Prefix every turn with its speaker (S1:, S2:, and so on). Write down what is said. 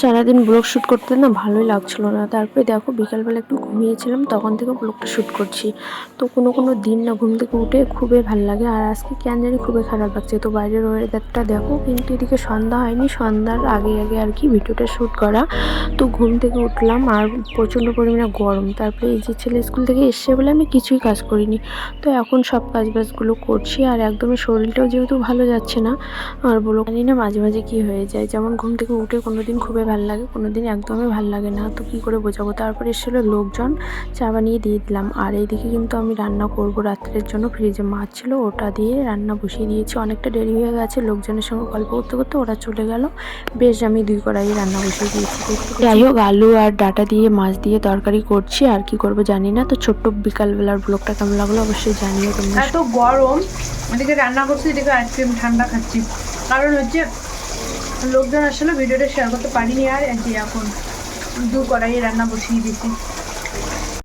S1: সারাদিন blog shoot করতে না ভালোই লাগছিল না। তারপরে দেখো বিকালবেলা একটু ঘুমিয়েছিলাম, তখন থেকে ব্লগটা শ্যুট করছি। তো কোনো কোনো দিন না ঘুম থেকে উঠে খুবই ভালো লাগে আর আজকে কেন জানি খুবই খারাপ লাগছে। তো বাইরের ওয়েদারটা দেখো কিন্তু এদিকে সন্ধ্যা হয়নি, সন্ধ্যার আগে আগে আর কি ভিডিওটা শ্যুট করা। তো ঘুম থেকে উঠলাম আর প্রচণ্ড পরিমাণে গরম। তারপরে এই যে ছেলে স্কুল থেকে এসছে বলে আমি কিছুই কাজ করিনি। তো এখন সব কাজ বাজগুলো করছি আর একদমই শরীরটাও যেহেতু ভালো যাচ্ছে না, আর বলো জানি না মাঝে মাঝে কি হয়ে যায়। যেমন ঘুম থেকে উঠে কোনো দিন খুবই ভালো লাগে কোনো দিন একদমই ভালো লাগে না। তো কি করে বোঝাবো? তারপরে এসেছিল লোকজন চা বানিয়ে দিয়ে দিলাম। আর এইদিকে কিন্তু আমি রান্না করব রাত্রের জন্য। ফ্রিজে মাছ ছিল ওটা দিয়ে রান্না বসিয়ে দিয়েছি। অনেকটা দেরি হয়ে গেছে লোকজনের সঙ্গে গল্প করতে করতে ওরা চলে গেল। বেশ আমি দুই কড়াই রান্না বসিয়ে দিয়েছি। যাই হোক আলু আর ডাটা দিয়ে মাছ দিয়ে তরকারি করছি। আর কি করব জানি না। তো ছোট্ট বিকালবেলার ব্লগটা কেমন লাগল অবশ্যই জানিও তোমরা।
S2: এত গরম এদিকে রান্না করছি এদিকে আইসক্রিম ঠান্ডা খাচ্ছি। কারণ হচ্ছে লোকজন আসলে ভিডিওটা শেয়ার করতে পারিনি আর যে এখন দু কড়াইয়ে রান্না বসিয়ে দিয়েছি।